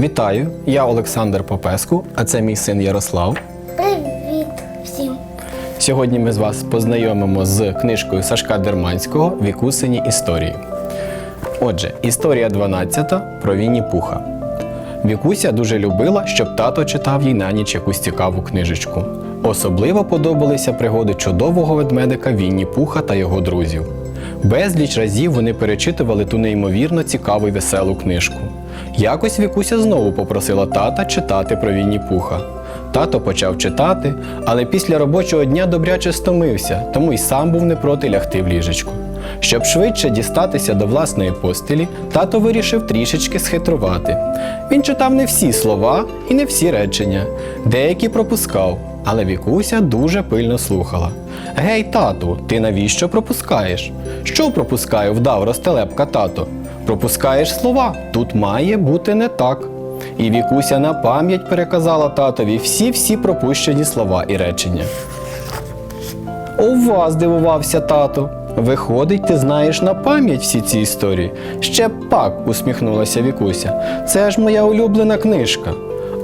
Вітаю, я Олександр Попеску, а це мій син Ярослав. Привіт всім! Сьогодні ми з вас познайомимо з книжкою Сашка Дерманського Вікусині історії. Отже, історія 12 про Вінні Пуха. Вікуся дуже любила, щоб тато читав їй на ніч якусь цікаву книжечку. Особливо подобалися пригоди чудового ведмедика Вінні Пуха та його друзів. Безліч разів вони перечитували ту неймовірно цікаву й веселу книжку. Якось Вікуся знову попросила тата читати про Вінні Пуха. Тато почав читати, але після робочого дня добряче стомився, тому й сам був не проти лягти в ліжечку. Щоб швидше дістатися до власної постелі, тато вирішив трішечки схитрувати. Він читав не всі слова і не всі речення, деякі пропускав, але Вікуся дуже пильно слухала. Гей, тату, ти навіщо пропускаєш? Що пропускаю? вдав розтелепка тато. Пропускаєш слова, тут має бути не так. І Вікуся на пам'ять переказала татові всі-всі пропущені слова і речення. Ова, здивувався тато. Виходить, ти знаєш на пам'ять всі ці історії. Ще пак, усміхнулася Вікуся. Це ж моя улюблена книжка.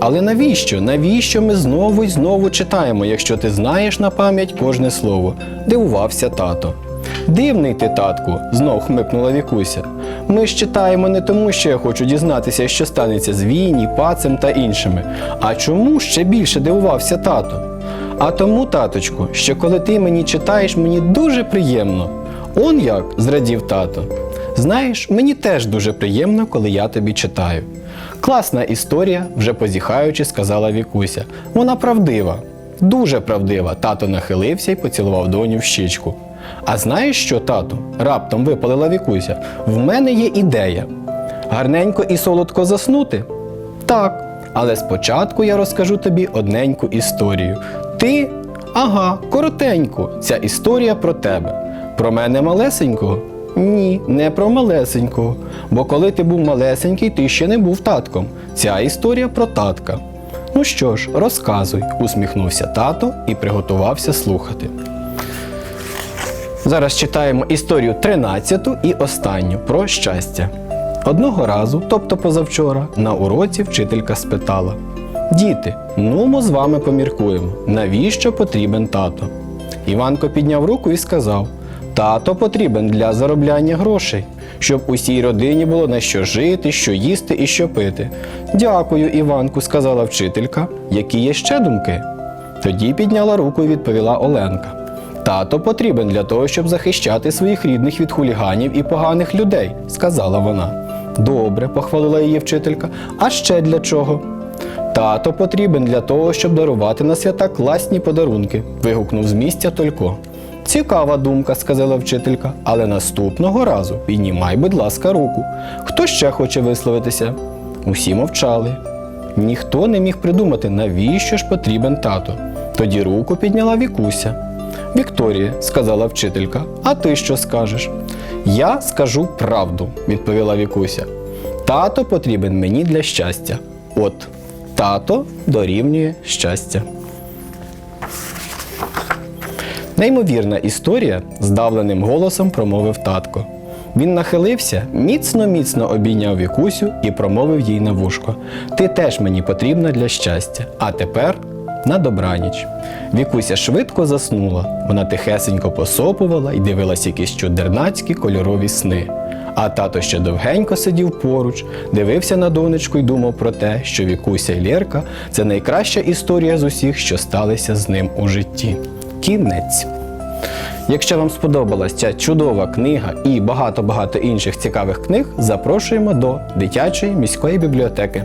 Але навіщо? Навіщо ми знову й знову читаємо, якщо ти знаєш на пам'ять кожне слово? дивувався тато. Дивний ти, татку, знов хмикнула Вікуся. Ми ж читаємо не тому, що я хочу дізнатися, що станеться з Вінні, пацем та іншими. А чому ще більше дивувався тато? А тому, таточку, що коли ти мені читаєш, мені дуже приємно. Он як, зрадів тато. Знаєш, мені теж дуже приємно, коли я тобі читаю. Класна історія, вже позіхаючи, сказала Вікуся. Вона правдива, дуже правдива. Тато нахилився і поцілував доню в щічку. А знаєш що, тату? раптом випалила Вікуся. В мене є ідея. Гарненько і солодко заснути? Так. Але спочатку я розкажу тобі одненьку історію. Ти? Ага, коротеньку. Ця історія про тебе. Про мене малесенького? Ні, не про малесенького. Бо коли ти був малесенький, ти ще не був татком. Ця історія про татка. Ну що ж, розказуй, усміхнувся тато і приготувався слухати. Зараз читаємо історію 13 і останню про щастя. Одного разу, тобто позавчора, на уроці вчителька спитала: Діти, ну ми з вами поміркуємо, навіщо потрібен тато? Іванко підняв руку і сказав: Тато потрібен для заробляння грошей, щоб усій родині було на що жити, що їсти і що пити. Дякую, Іванку, сказала вчителька. Які є ще думки? Тоді підняла руку і відповіла Оленка. Тато потрібен для того, щоб захищати своїх рідних від хуліганів і поганих людей, сказала вона. Добре, похвалила її вчителька. А ще для чого? Тато потрібен для того, щоб дарувати на свята класні подарунки, вигукнув з місця Только. Цікава думка, сказала вчителька, але наступного разу піднімай, будь ласка, руку. Хто ще хоче висловитися? Усі мовчали. Ніхто не міг придумати, навіщо ж потрібен тато. Тоді руку підняла Вікуся. Вікторія, сказала вчителька, а ти що скажеш? Я скажу правду, відповіла Вікуся. Тато потрібен мені для щастя. От тато дорівнює щастя. Неймовірна історія здавленим голосом промовив татко. Він нахилився, міцно-міцно обійняв Вікусю і промовив їй на вушко: Ти теж мені потрібна для щастя. А тепер на добраніч. Вікуся швидко заснула. Вона тихесенько посопувала і дивилась якісь чудернацькі кольорові сни. А тато ще довгенько сидів поруч, дивився на донечку і думав про те, що Вікуся і Лєрка це найкраща історія з усіх, що сталися з ним у житті. Кінець. Якщо вам сподобалась ця чудова книга і багато-багато інших цікавих книг, запрошуємо до дитячої міської бібліотеки.